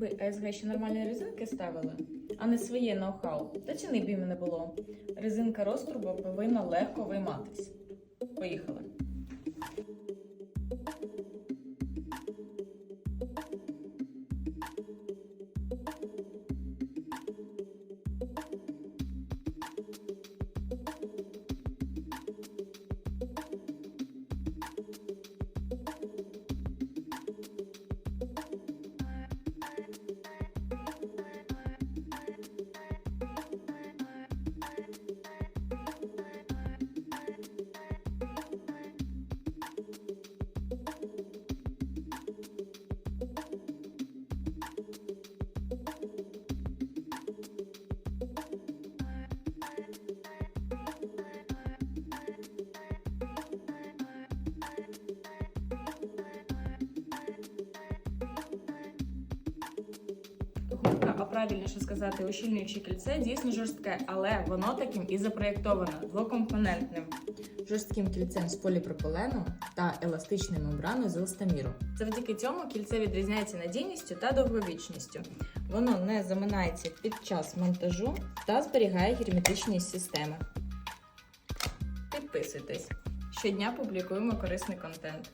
би АСГ ще нормальні резинки ставили, а не своє ноу-хау, та ціни б їм не було. Резинка розтруба повинна легко вийматись. Поїхали. Губка, а правильніше сказати, ущільнююче кільце дійсно жорстке, але воно таким і запроєктовано двокомпонентним. Жорстким кільцем з поліпропилену та еластичною мембраною з еластаміру. Завдяки цьому кільце відрізняється надійністю та довговічністю. Воно не заминається під час монтажу та зберігає герметичність системи. Підписуйтесь. Щодня публікуємо корисний контент.